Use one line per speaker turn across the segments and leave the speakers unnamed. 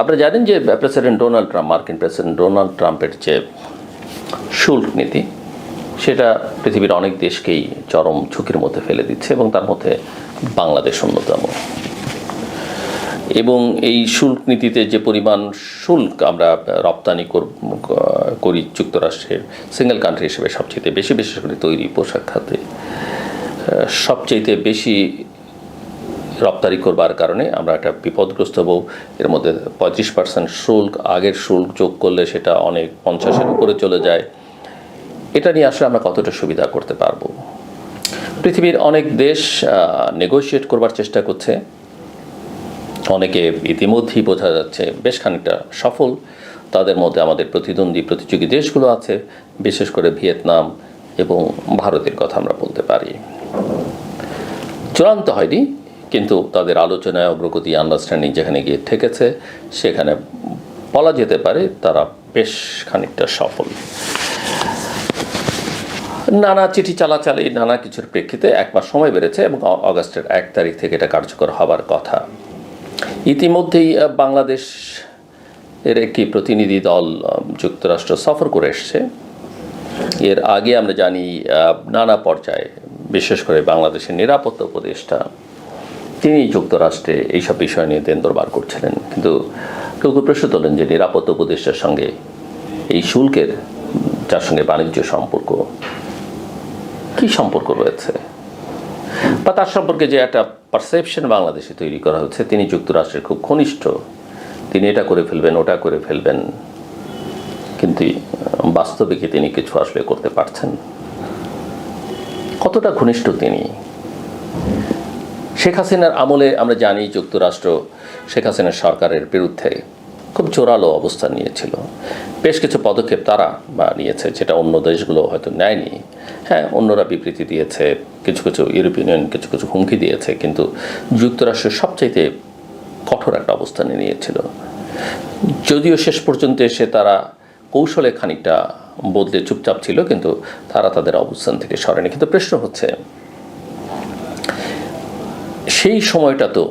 আপনারা জানেন যে প্রেসিডেন্ট ডোনাল্ড ট্রাম্প, মার্কিন প্রেসিডেন্ট ডোনাল্ড ট্রাম্পের যে শুল্ক নীতি, সেটা পৃথিবীর অনেক দেশকেই চরম ঝুঁকির মধ্যে ফেলে দিচ্ছে এবং তার মধ্যে বাংলাদেশ অন্যতম। এবং এই শুল্ক নীতিতে যে পরিমাণ শুল্ক আমরা রপ্তানি কর- যুক্তরাষ্ট্রের সিঙ্গেল কান্ট্রি হিসেবে সবচেয়ে বেশি, বিশেষ করে তৈরি পোশাক খাতে, সবচেয়ে বেশি রপ্তানি করবার কারণে আমরা একটা বিপদগ্রস্ত হব এর মধ্যে পঁয়ত্রিশ পার্সেন্ট শুল্ক, আগের শুল্ক যোগ করলে সেটা অনেক পঞ্চাশের উপরে চলে যায়। এটা নিয়ে আসলে আমরা কতটা সুবিধা করতে পারব? পৃথিবীর অনেক দেশ নেগোশিয়েট করবার চেষ্টা করছে। অনেকে ইতিমধ্যেই বোঝা যাচ্ছে বেশ খানিকটা সফল। তাদের মধ্যে আমাদের প্রতিদ্বন্দ্বী প্রতিযোগী দেশগুলো আছে, বিশেষ করে ভিয়েতনাম এবং ভারতের কথা আমরা বলতে পারি। চূড়ান্ত হয়নি। কিন্তু তাদের আলোচনায় অগ্রগতি আন্ডারস্ট্যান্ডিং যেখানে গিয়ে ঠেকেছে, সেখানে বলা যেতে পারে তারা বেশ খানিকটা সফল। নানা চিঠি চালাচালি, নানা কিছুর প্রেক্ষিতে এক মাস সময় বেড়েছে এবং অগাস্টের এক তারিখ থেকে এটা কার্যকর হবার কথা। ইতিমধ্যেই বাংলাদেশ এর একটি প্রতিনিধি দল যুক্তরাষ্ট্র সফর করে এসছে। এর আগে আমরা জানি নানা পর্যায়ে, বিশেষ করে বাংলাদেশের নিরাপত্তা উপদেষ্টা তিনি যুক্তরাষ্ট্রে এইসব বিষয় নিয়ে দেন দরবার করছিলেন। কিন্তু কেউ কেউ প্রশ্ন তোলেন যে নিরাপত্তা উপদেষ্টার সঙ্গে এই শুল্কের, যার সঙ্গে বাণিজ্য সম্পর্ক, কি সম্পর্ক রয়েছে? বা তার সম্পর্কে যে একটা পারসেপশন বাংলাদেশে তৈরি করা হচ্ছে, তিনি যুক্তরাষ্ট্রের খুব ঘনিষ্ঠ, তিনি এটা করে ফেলবেন, ওটা করে ফেলবেন, কিন্তু বাস্তবে কি তিনি কিছু আসলে করতে পারছেন কতটা ঘনিষ্ঠ তিনি? শেখ হাসিনার আমলে আমরা জানি যুক্তরাষ্ট্র শেখ হাসিনার সরকারের বিরুদ্ধে খুব জোরালো অবস্থান নিয়েছিল। বেশ কিছু পদক্ষেপ তারা বা নিয়েছে যেটা অন্য দেশগুলো হয়তো নেয়নি। হ্যাঁ অন্যরা বিবৃতি দিয়েছে, কিছু কিছু ইউরোপিয়ান ইউনিয়ন কিছু কিছু হুমকি দিয়েছে, কিন্তু যুক্তরাষ্ট্র সবচাইতে কঠোর একটা অবস্থানে নিয়েছিল। যদিও শেষ পর্যন্ত এসে তারা কৌশলে খানিকটা বদলে চুপচাপ ছিল, কিন্তু তারা তাদের অবস্থান থেকে সরেনি। কিন্তু প্রশ্ন হচ্ছে সেই সময়টা তো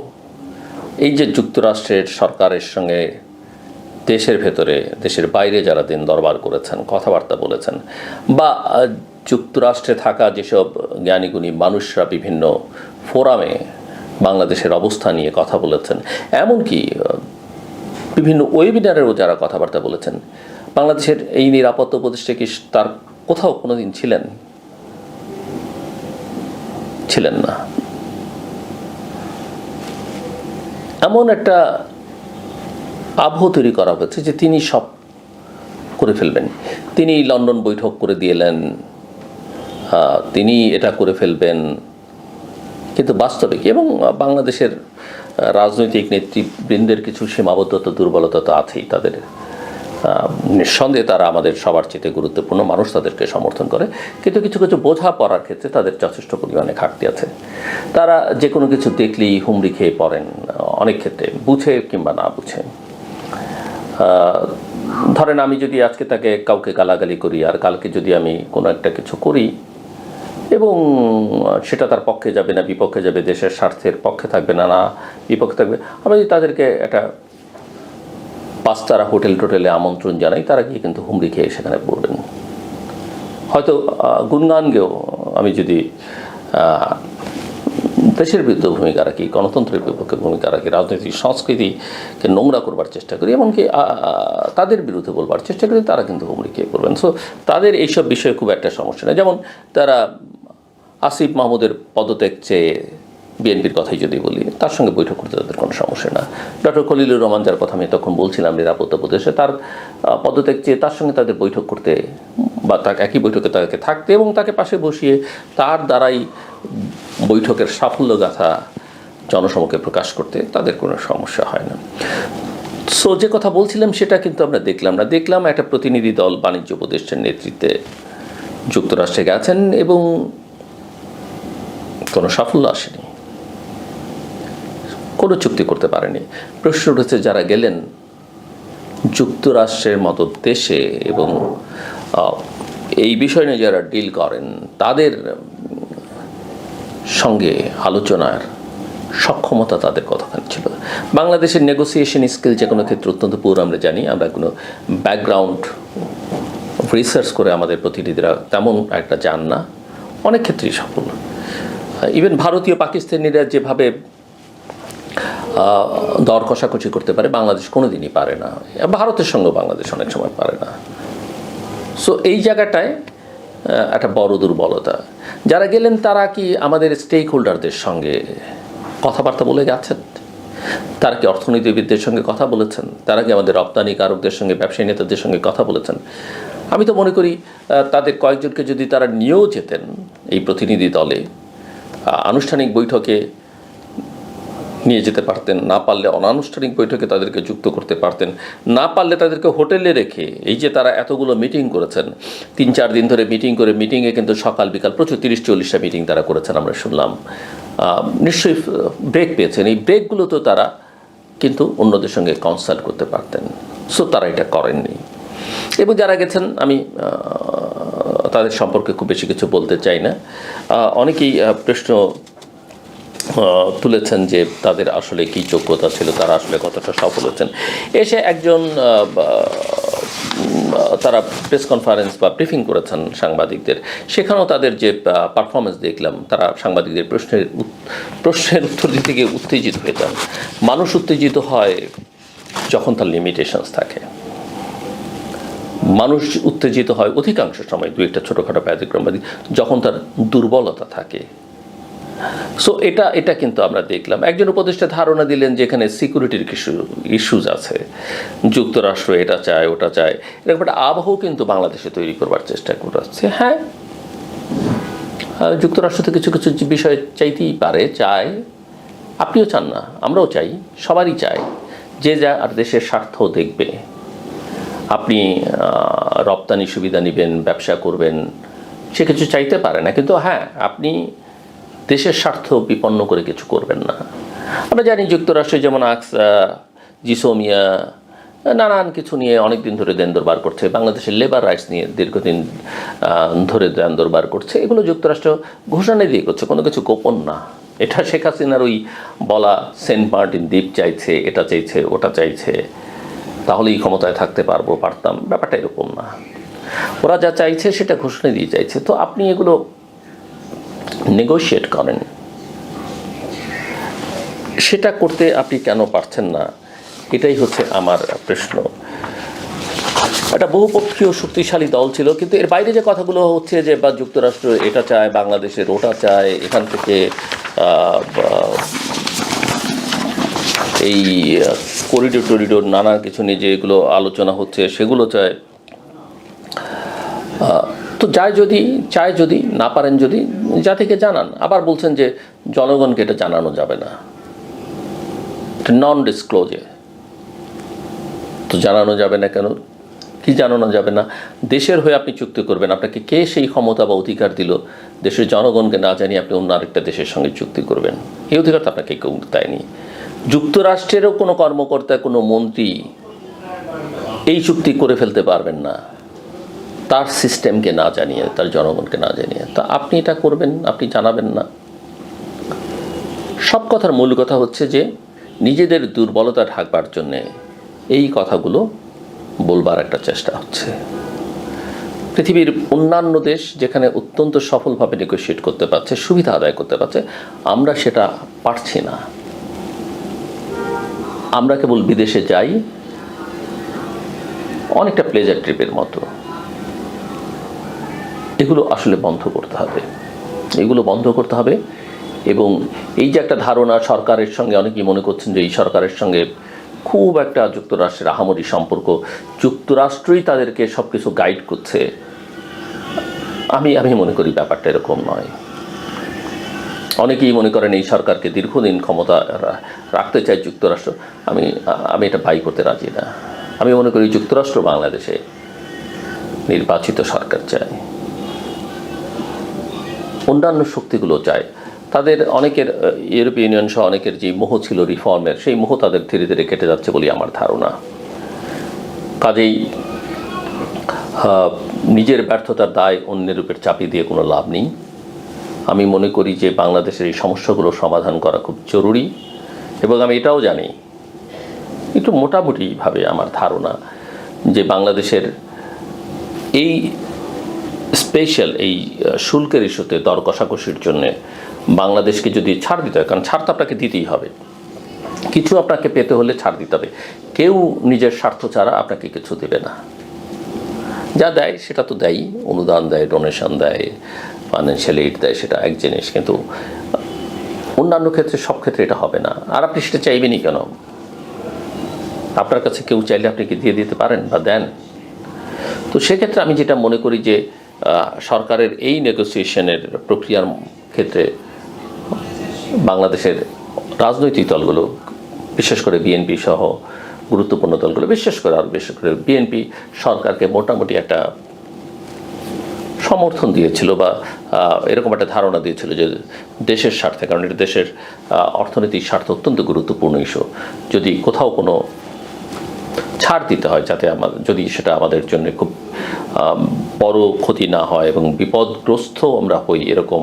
এই যে যুক্তরাষ্ট্রের সরকারের সঙ্গে দেশের ভেতরে, দেশের বাইরে যারা দিন দরবার করেছেন, কথাবার্তা বলেছেন বা যুক্তরাষ্ট্রে থাকা যেসব জ্ঞানীগুণী মানুষরা বিভিন্ন ফোরামে বাংলাদেশের অবস্থা নিয়ে কথা বলেছেন, এমনকি বিভিন্ন ওয়েবিনারেও যারা কথাবার্তা বলেছেন, বাংলাদেশের এই নিরাপত্তা উপদেষ্টা কি তার কোথাও কোনোদিন ছিলেন? ছিলেন না। এমন একটা আবহ তৈরি করা হয়েছে যে তিনি সব করে ফেলবেন। তিনি লন্ডন বৈঠক করে দিলেন আহ, তিনি এটা করে ফেলবেন। কিন্তু বাস্তবে কি? এবং বাংলাদেশের রাজনৈতিক নেতৃবৃন্দের কিছু সীমাবদ্ধতা দুর্বলতা তো আছেই তাদের। নিঃসন্দেহে তারা আমাদের সবার চেয়ে গুরুত্বপূর্ণ মানুষ, তাদেরকে সমর্থন করে। কিন্তু কিছু কিছু বোঝা পড়ার ক্ষেত্রে তাদের যথেষ্ট পরিমাণে ঘাটতি আছে। তারা যে কোনো কিছু দেখলেই হুমড়ি খেয়ে পড়েন, অনেক ক্ষেত্রে। বুঝে কিংবা না বুঝে। ধরেন আমি যদি আজকে তাকে কাউকে গালাগালি করি, আর কালকে যদি আমি কোনো একটা কিছু করি, এবং সেটা তার পক্ষে যাবে না, বিপক্ষে যাবে, দেশের স্বার্থের পক্ষে থাকবে না না বিপক্ষে থাকবে, আমি যদি তাদেরকে একটা পাঁচতারা হোটেল টোটেলে আমন্ত্রণ জানাই, তারা গিয়ে কিন্তু হুমড়ি খেয়ে সেখানে পড়বেন। হয়তো গুণগান গেও আমি যদি দেশের বিরুদ্ধে ভূমিকা রাখি, গণতন্ত্রের বিপক্ষে ভূমিকা রাখি, রাজনৈতিক, সংস্কৃতিকে নোংরা করবার চেষ্টা করি, এমনকি তাদের বিরুদ্ধে বলবার চেষ্টা করি, তারা কিন্তু হুমড়ি খেয়ে পড়বেন। সো তাদের এইসব বিষয়ে খুব একটা সমস্যা নেই। যেমন, তারা আসিফ মাহমুদের পদত্যাগ চেয়ে বিএনপির কথাই যদি বলি, তার সঙ্গে বৈঠক করতে তাদের কোনো সমস্যা না। ডক্টর খলিলুর রহমান, যার কথা আমি তখন বলছিলাম নিরাপত্তা প্রদেশে তার পদত্যাগ চেয়ে তার সঙ্গে তাদের বৈঠক করতে বা তাকে একই বৈঠকে তাকে থাকতে এবং তাকে পাশে বসিয়ে তার দ্বারাই বৈঠকের সাফল্য গাথা জনসমক্ষে প্রকাশ করতে তাদের কোনো সমস্যা হয় না। সো যে কথা বলছিলাম সেটা কিন্তু আমরা দেখলাম না। দেখলাম একটা প্রতিনিধি দল বাণিজ্য উপদেষ্টার নেতৃত্বে যুক্তরাষ্ট্রে গেছেন এবং কোনো সাফল্য আসেনি। কোনো চুক্তি করতে পারেনি। প্রশ্ন উঠেছে যারা গেলেন যুক্তরাষ্ট্রের মতো দেশে এবং এই বিষয় নিয়ে যারা ডিল করেন, তাদের সঙ্গে আলোচনার সক্ষমতা তাদের কতখানি ছিল? বাংলাদেশের নেগোসিয়েশন স্কিল যে কোনো ক্ষেত্রে অত্যন্ত পুর আমরা জানি। আমরা কোনো ব্যাকগ্রাউন্ড রিসার্চ করে আমাদের প্রতিনিধিরা তেমন একটা যান না। অনেক ক্ষেত্রেই সফল ইভেন ভারতীয় পাকিস্তানিরা যেভাবে দর কষাকষি করতে পারে, বাংলাদেশ কোনোদিনই পারে না। ভারতের সঙ্গে বাংলাদেশ অনেক সময় পারে না। সো এই জায়গাটায় একটা বড় দুর্বলতা। যারা গেলেন, তারা কি আমাদের স্টেক হোল্ডারদের সঙ্গে কথাবার্তা বলে গেছেন? তারা কি অর্থনীতিবিদদের সঙ্গে কথা বলেছেন? তারা কি আমাদের রপ্তানিকারকদের সঙ্গে, ব্যবসায়ী নেতাদের সঙ্গে কথা বলেছেন? আমি তো মনে করি তাদের কয়েকজনকে যদি তারা নিয়েও যেতেন এই প্রতিনিধি দলে আনুষ্ঠানিক বৈঠকে নিয়ে যেতে পারতেন, না পারলে অনানুষ্ঠানিক বৈঠকে তাদেরকে যুক্ত করতে পারতেন, না পারলে তাদেরকে হোটেলে রেখে এই যে তারা এতগুলো মিটিং করেছেন, তিন চার দিন ধরে মিটিং করে মিটিংয়ে কিন্তু সকাল বিকাল প্রচুর তিরিশ চল্লিশটা মিটিং তারা করেছেন আমরা শুনলাম। নিশ্চয়ই ব্রেক পেয়েছেন। এই ব্রেকগুলো তো তারা কিন্তু অন্যদের সঙ্গে কনসাল্ট করতে পারতেন। সো তারা এটা করেননি। এবং যারা গেছেন, আমি তাদের সম্পর্কে খুব বেশি কিছু বলতে চাই না। অনেকেই প্রশ্ন তুলেছেন যে তাদের আসলে কি যোগ্যতা ছিল, তারা আসলে কতটা সফল হয়েছেন এসে একজন তারা প্রেস কনফারেন্স বা ব্রিফিং করেছেন সাংবাদিকদের। সেখানেও তাদের যে পারফরমেন্স দেখলাম, তারা সাংবাদিকদের প্রশ্নের প্রশ্নের উত্তর দিতে গিয়ে উত্তেজিত হয়ে যান। মানুষ উত্তেজিত হয় যখন তার লিমিটেশনস থাকে। মানুষ উত্তেজিত হয় অধিকাংশ সময় দু একটা ছোটোখাটো ব্যতিক্রমবাদী, যখন তার দুর্বলতা থাকে। সো এটা এটা কিন্তু আমরা দেখলাম। একজন উপদেষ্টা ধারণা দিলেন যে এখানে সিকিউরিটির কিছু ইস্যুজ আছে। যুক্তরাষ্ট্র এটা চায়, ওটা চায়। এরকম একটা আবহ কিন্তু বাংলাদেশে তৈরি করবার চেষ্টা করাচ্ছে হ্যাঁ? যুক্তরাষ্ট্র তো কিছু কিছু বিষয় চাইতেই পারে, চায়। আপনিও চান না, আমরাও চাই, সবারই চাই। যে যা আর দেশের স্বার্থ দেখবে। আপনি রপ্তানি সুবিধা নেবেন, ব্যবসা করবেন, সে কিছু চাইতে পারে না। কিন্তু হ্যাঁ আপনি দেশের স্বার্থ বিপন্ন করে কিছু করবেন না। আমরা জানি যুক্তরাষ্ট্রে যেমন আকস, জিসোমিয়া, নানান কিছু নিয়ে অনেক দিন ধরে দেন দরবার করছে। বাংলাদেশের লেবার রাইটস নিয়ে দীর্ঘদিন ধরে দেন দরবার করছে। এগুলো যুক্তরাষ্ট্র ঘোষণা দিয়ে করছে কোনো কিছু গোপন না। এটা শেখ হাসিনার ওই বলা সেন্ট মার্টিন দ্বীপ চাইছে, এটা চাইছে, ওটা চাইছে। তাহলেই ক্ষমতায় থাকতে পারব, পারতাম। ব্যাপারটা এরকম না। ওরা যা চাইছে সেটা ঘোষণা দিয়ে চাইছে। তো আপনি এগুলো নেগোশিয়েট করেন। সেটা করতে আপনি কেন পারছেন না? এটাই হচ্ছে আমার প্রশ্ন। একটা বহুপক্ষীয় শক্তিশালী দল ছিল, কিন্তু এর বাইরে যে কথাগুলো হচ্ছে যে, বা যুক্তরাষ্ট্র এটা চায়, বাংলাদেশের ওটা চায়, এখান থেকে এই করিডোর টরিডোর নানা কিছু নিয়ে যেগুলো আলোচনা হচ্ছে, সেগুলো চায়। তো যায় যদি, চায় যদি, না পারেন যদি জাতিকে জানান। আবার বলছেন যে জনগণকে এটা জানানো যাবে না। নন ডিসক্লোজে তো জানানো যাবে না কেন? কি জানানো যাবে না? দেশের হয়ে আপনি চুক্তি করবেন। আপনাকে কে সেই ক্ষমতা বা অধিকার দিল? দেশের জনগণকে না জানিয়ে আপনি অন্য আরেকটা দেশের সঙ্গে চুক্তি করবেন। এই অধিকার তো আপনাকে কেউ দেয়নি। যুক্তরাষ্ট্রেরও কোনো কর্মকর্তা, কোনো মন্ত্রী এই চুক্তি করে ফেলতে পারবেন না। তার সিস্টেমকে না জানিয়ে, তার জনগণকে না জানিয়ে। তা আপনি এটা করবেন, আপনি জানাবেন না। সব কথার মূল কথা হচ্ছে যে, নিজেদের দুর্বলতা ঢাকবার জন্যে এই কথাগুলো বলবার একটা চেষ্টা হচ্ছে। পৃথিবীর অন্যান্য দেশ যেখানে অত্যন্ত সফলভাবে নেগোশিয়েট করতে পারছে, সুবিধা আদায় করতে পারছে, আমরা সেটা পারছি না। আমরা কেবল বিদেশে যাই, অনেকটা প্লেজার ট্রিপের মতো। এগুলো আসলে বন্ধ করতে হবে। এগুলো বন্ধ করতে হবে এবং এই যে একটা ধারণা সরকারের সঙ্গে, অনেকেই মনে করছেন যে এই সরকারের সঙ্গে খুব একটা যুক্তরাষ্ট্রের আহামরি সম্পর্ক। যুক্তরাষ্ট্রই তাদেরকে সব কিছু গাইড করছে। আমি আমি মনে করি ব্যাপারটা এরকম নয়। অনেকেই মনে করেন এই সরকারকে দীর্ঘদিন ক্ষমতা রাখতে চায় যুক্তরাষ্ট্র। আমি আমি এটা বাই করতে রাজি না। আমি মনে করি যুক্তরাষ্ট্র বাংলাদেশে নির্বাচিত সরকার চায় অন্যান্য শক্তিগুলো চায়। তাদের অনেকের ইউরোপীয় ইউনিয়ন সহ অনেকের যে মোহ ছিল রিফর্মের, সেই মোহ তাদের ধীরে ধীরে কেটে যাচ্ছে বলে আমার ধারণা। কাজেই নিজের ব্যর্থতার দায় অন্যের উপর চাপিয়ে দিয়ে কোনো লাভ নেই। আমি মনে করি যে বাংলাদেশের এই সমস্যাগুলো সমাধান করা খুব জরুরি এবং আমি এটাও জানি, একটু মোটামুটিভাবে আমার ধারণা যে বাংলাদেশের এই স্পেশাল এই শুল্কের ইস্যুতে দর কষাকষির জন্য বাংলাদেশকে যদি ছাড় দিতে হয়, কারণ ছাড় তো আপনাকে দিতেই হবে। কিছু আপনাকে পেতে হলে ছাড় দিতে হবে। কেউ নিজের স্বার্থ ছাড়া আপনাকে কিছু দেবে না। যা দেয় সেটা তো দেয়ই। অনুদান দেয় ডোনেশন দেয় ফাইন্যান্সিয়াল এইড দেয়, সেটা এক জিনিস। কিন্তু অন্যান্য ক্ষেত্রে, সব ক্ষেত্রে এটা হবে না। আর আপনি সেটা চাইবেনই কেন? আপনার কাছে কেউ চাইলে আপনি কি দিয়ে দিতে পারেন বা দেন? তো সেক্ষেত্রে আমি যেটা মনে করি যে সরকারের এই নেগোসিয়েশনের প্রক্রিয়ার ক্ষেত্রে বাংলাদেশের রাজনৈতিক দলগুলো, বিশেষ করে বিএনপি সহ গুরুত্বপূর্ণ দলগুলো, বিশেষ করে আর বিশেষ করে বিএনপি সরকারকে মোটামুটি একটা সমর্থন দিয়েছিল বা এরকম একটা ধারণা দিয়েছিল যে দেশের স্বার্থে, কারণ এটা দেশের অর্থনৈতিক স্বার্থ অত্যন্ত গুরুত্বপূর্ণ ইস্যু। যদি কোথাও কোনো ছাড় দিতে হয়, যাতে আমাদের যদি সেটা আমাদের জন্য খুব বড় ক্ষতি না হয় এবং বিপদগ্রস্ত আমরা হই এরকম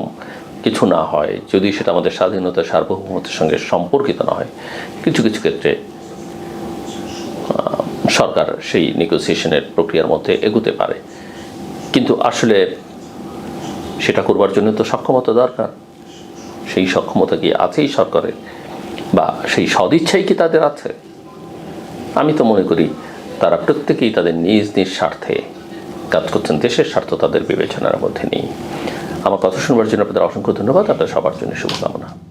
কিছু না হয়, যদি সেটা আমাদের স্বাধীনতা, সার্বভৌমত্বের সঙ্গে সম্পর্কিত না হয়, কিছু কিছু ক্ষেত্রে সরকার সেই নেগোসিয়েশনের প্রক্রিয়ার মধ্যে এগুতে পারে। কিন্তু আসলে সেটা করবার জন্য তো সক্ষমতা দরকার। সেই সক্ষমতা কি আছেই সরকারের বা সেই সদিচ্ছাই কি তাদের আছে? আমি তো মনে করি তারা প্রত্যেকেই তাদের নিজ নিজ স্বার্থে কাজ করছেন দেশের স্বার্থ, তাদের বিবেচনার মধ্যে নেই। আমার কথা শুনবার জন্য আপনাদের অসংখ্য ধন্যবাদ। আপনাদের সবার জন্য শুভকামনা।